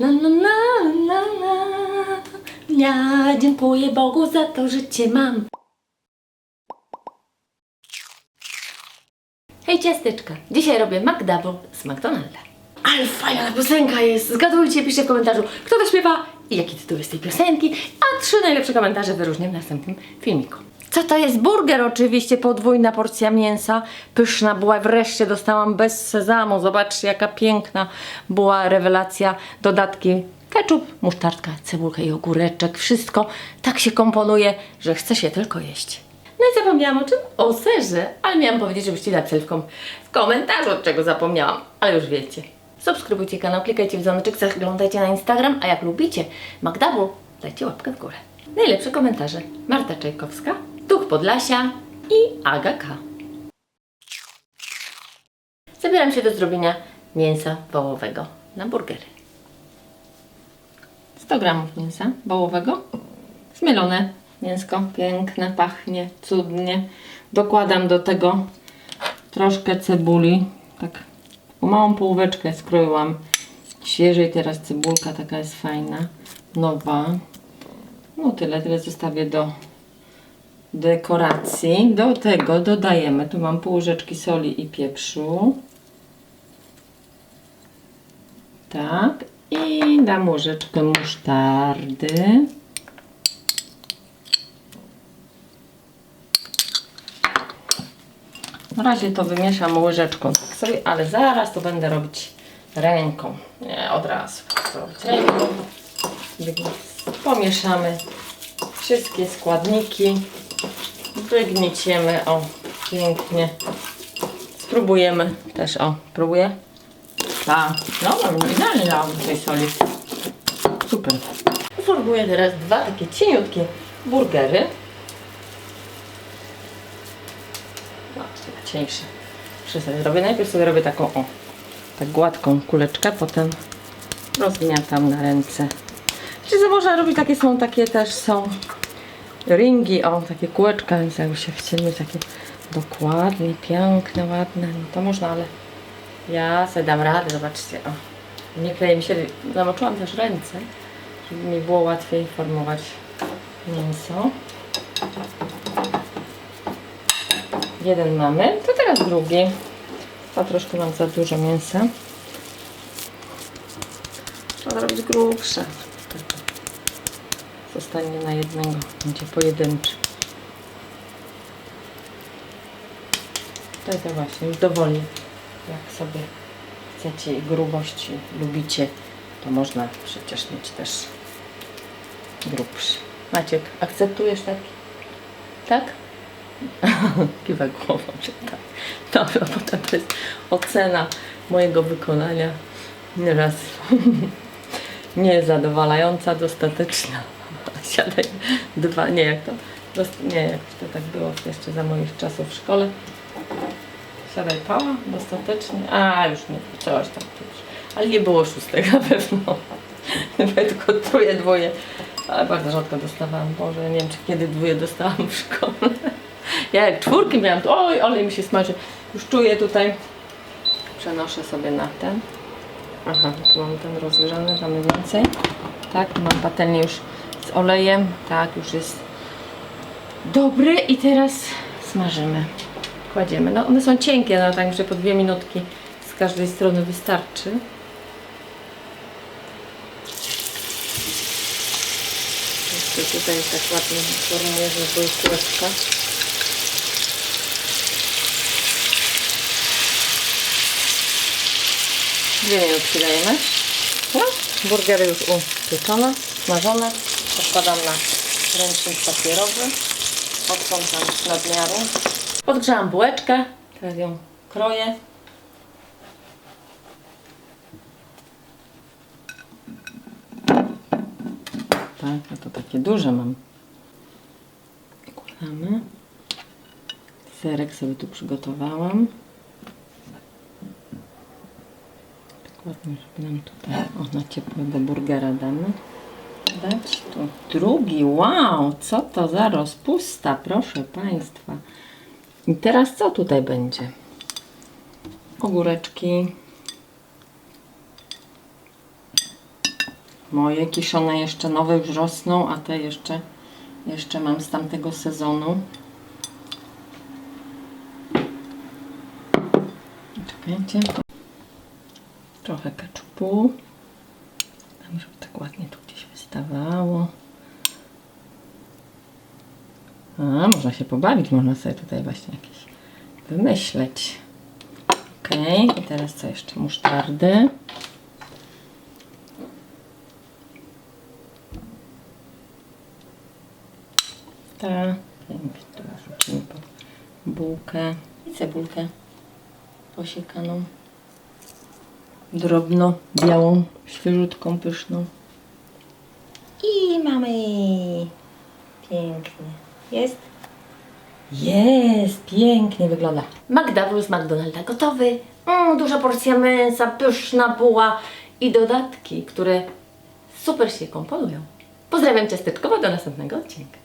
La la la la la. Ja dziękuję Bogu za to, że cię mam. Hej ciasteczka, dzisiaj robię McDouble z McDonalda. Ale fajna piosenka jest! Zgadujcie, piszcie w komentarzu, kto to śpiewa i jaki tytuł jest tej piosenki, a trzy najlepsze komentarze wyróżnię w następnym filmiku. Co to jest? Burger oczywiście, podwójna porcja mięsa, pyszna była, wreszcie dostałam bez sezamu, zobaczcie jaka piękna była rewelacja, dodatki ketchup, musztardka, cebulka i ogóreczek, wszystko tak się komponuje, że chce się tylko jeść. No i zapomniałam o czym? O serze, ale miałam powiedzieć, żebyście dać selfką w komentarzu, od czego zapomniałam, ale już wiecie. Subskrybujcie kanał, klikajcie w dzwoneczek, zaglądajcie na Instagram, a jak lubicie Magdabu, dajcie łapkę w górę. Najlepsze komentarze Marta Czajkowska, Podlasia i Aga K. Zabieram się do zrobienia mięsa wołowego na burgery. 100 gramów mięsa wołowego, zmielone mięsko, piękne, pachnie, cudnie. Dokładam do tego troszkę cebuli, tak małą połóweczkę skroiłam świeżej teraz cebulka, taka jest fajna, nowa. No tyle, tyle zostawię do dekoracji. Do tego dodajemy, tu mam pół łyżeczki soli i pieprzu. Tak. I dam łyżeczkę musztardy. Na razie to wymieszam łyżeczką tak sobie, ale zaraz to będę robić ręką. Nie, od razu. Pomieszamy wszystkie składniki. Wygnieciemy, o, pięknie. Spróbujemy też, o, próbuję. Tak, no, no idealnie dałam tej soli. Super. Formuję teraz dwa takie cieniutkie burgery. No, cieńsze. Sobie zrobię. Najpierw sobie robię taką, o, tak gładką kuleczkę, potem rozgniatam na ręce. Czy co można robić? Takie są, takie też są ringi, o, takie kółeczka, więc jakby się chcieli mieć takie dokładnie, piękne, ładne, no to można, ale ja sobie dam radę, zobaczcie, o. Nie kleje mi się, zamoczyłam też ręce, żeby mi było łatwiej formować mięso. Jeden mamy, to teraz drugi. To troszkę mam za dużo mięsa. Trzeba zrobić grubsze. Zostanie na jednego, będzie pojedynczy. To właśnie, już dowolnie. Jak sobie chcecie i grubość lubicie, to można przecież mieć też grubszy. Maciek, akceptujesz taki? Tak? Kiwa głową, że tak. Dobra, potem to jest ocena mojego wykonania. Nieraz niezadowalająca, dostateczna. Siadaj dwa, nie jak to, nie jak to tak było jeszcze za moich czasów w szkole. Siadaj pała, dostatecznie, a już nie, coś tam już. Ale nie było szóstego na pewno. Tylko truje, dwoje. Ale bardzo rzadko dostawałam. Boże, nie wiem, czy kiedy dwóje dostałam w szkole. Ja jak czwórki miałam, to oj, olej mi się smaży. Już czuję tutaj. Przenoszę sobie na ten. Aha, tu mam ten rozgrzany, damy więcej. Tak, mam patelnię już z olejem. Tak, już jest dobry. I teraz smażymy. Kładziemy. No one są cienkie, no także po dwie minutki z każdej strony wystarczy. Jeszcze tutaj tak ładnie formuję, żeby były kółeczka. Dwie minutki dajemy. No, burgery już upieczone, smażone. Odkładam na ręcznik papierowy. Odkątam z nadmiaru. Podgrzałam bułeczkę, teraz ją kroję. Tak, no to takie duże mam. Wkładamy. Serek sobie tu przygotowałam. Dokładnie, żeby nam tutaj, o, na ciepłego burgera damy. Dać tu drugi, wow, co to za rozpusta, proszę Państwa. I teraz co tutaj będzie? Ogóreczki. Moje kiszone jeszcze nowe już rosną, a te jeszcze, jeszcze mam z tamtego sezonu. Czekajcie. Trochę keczupu. Tam, żeby tak ładnie tu wystawało. A, można się pobawić, można sobie tutaj właśnie jakieś wymyśleć. Okej, i teraz co jeszcze? Musztardy. Ta, rzucimy po bułkę i cebulkę posiekaną. Drobno, białą, świeżutką, pyszną. Mamy. Pięknie. Jest? Jest, pięknie wygląda. McDouble z McDonalda gotowy. Mm, duża porcja mięsa, pyszna buła i dodatki, które super się komponują. Pozdrawiam ciasteczkowo, do następnego odcinka.